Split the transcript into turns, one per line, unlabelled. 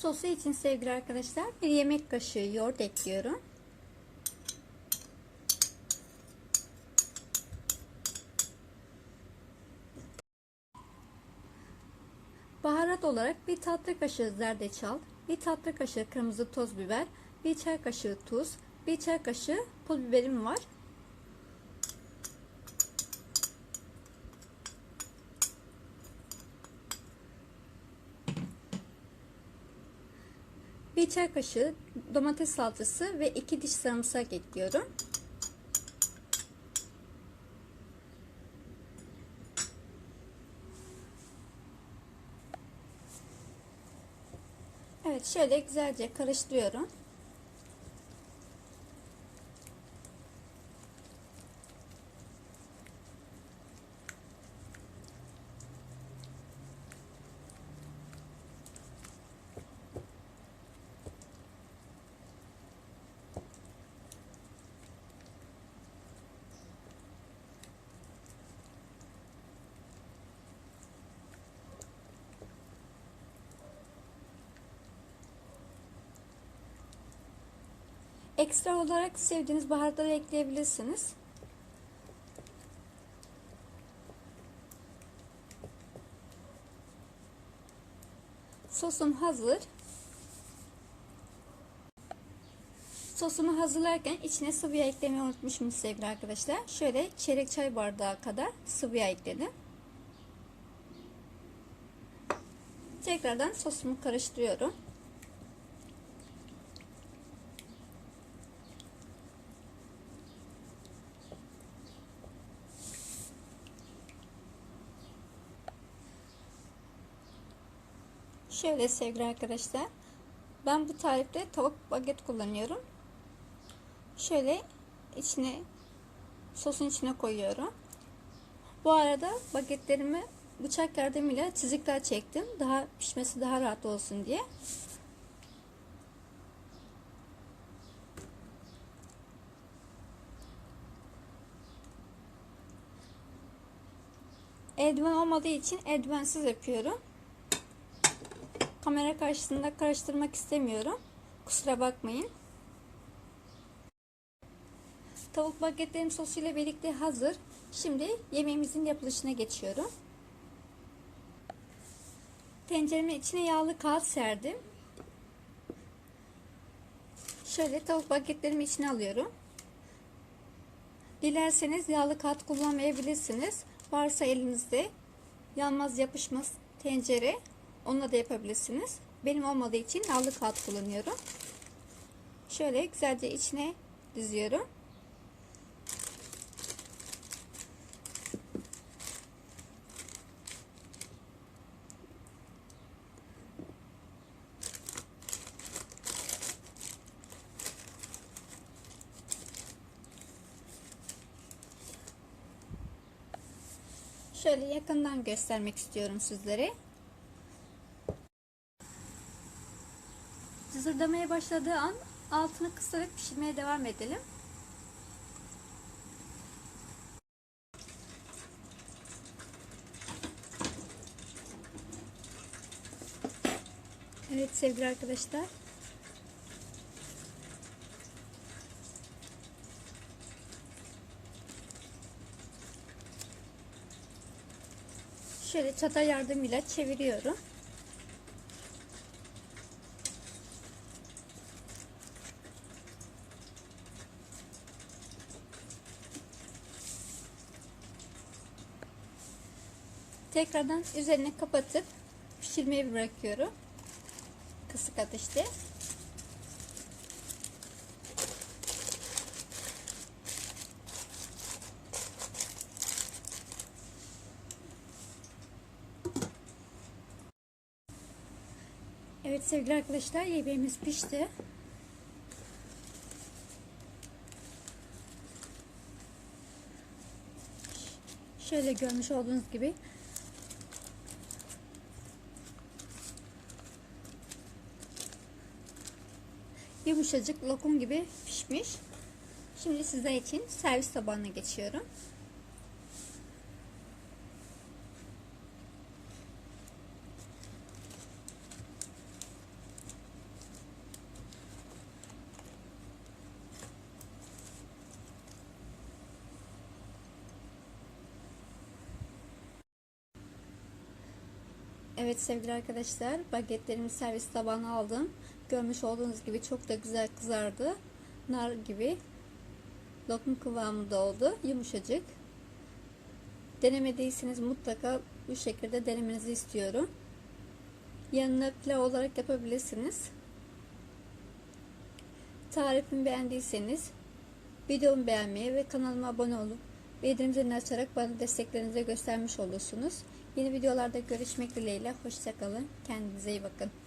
Sosu için sevgili arkadaşlar bir yemek kaşığı yoğurt ekliyorum. Baharat olarak bir tatlı kaşığı zerdeçal, bir tatlı kaşığı kırmızı toz biber, bir çay kaşığı tuz, bir çay kaşığı pul biberim var. Bir çay kaşığı domates salçası ve iki diş sarımsak ekliyorum. Evet şöyle güzelce karıştırıyorum. Ekstra olarak sevdiğiniz baharatları ekleyebilirsiniz. Sosum hazır. Sosumu hazırlarken içine sıvı yağ eklemeyi unutmuşum sevgili arkadaşlar. Şöyle çeyrek çay bardağı kadar sıvı yağ ekledim. Tekrardan sosumu karıştırıyorum. Şöyle sevgili arkadaşlar. Ben bu tarifte tavuk baget kullanıyorum. Şöyle içine sosun içine koyuyorum. Bu arada bagetlerimi bıçak yardımıyla çizikler çektim. Daha pişmesi daha rahat olsun diye. Eldiven olmadığı için eldivensiz yapıyorum. Kamera karşısında karıştırmak istemiyorum. Kusura bakmayın. Tavuk bagetlerim sosuyla birlikte hazır. Şimdi yemeğimizin yapılışına geçiyorum. Tenceremin içine yağlı kağıt serdim. Şöyle tavuk bagetlerimi içine alıyorum. Dilerseniz yağlı kağıt kullanmayabilirsiniz. Varsa elinizde yanmaz yapışmaz tencere Onunla da yapabilirsiniz. Benim olmadığı için yağlı kağıt kullanıyorum. Şöyle güzelce içine diziyorum. Şöyle yakından göstermek istiyorum sizlere. Cızırdamaya başladığı an altını kısarak pişirmeye devam edelim. Evet sevgili arkadaşlar. Şöyle çatal yardımıyla çeviriyorum. Tekrardan üzerine kapatıp pişirmeye bırakıyorum. Kısık ateşte. Evet sevgili arkadaşlar yemeğimiz pişti. Şöyle görmüş olduğunuz gibi yumuşacık lokum gibi pişmiş. Şimdi sizler için servis tabağına geçiyorum. Evet sevgili arkadaşlar bagetlerimi servis tabağına aldım. Görmüş olduğunuz gibi çok da güzel kızardı. Nar gibi lokum kıvamında oldu. Yumuşacık. Denemediyseniz mutlaka bu şekilde denemenizi istiyorum. Yanına pilav olarak yapabilirsiniz. Tarifimi beğendiyseniz videomu beğenmeyi ve kanalıma abone olup bildirim zilini açarak bana desteklerinizi göstermiş olursunuz. Yeni videolarda görüşmek dileğiyle. Hoşçakalın. Kendinize iyi bakın.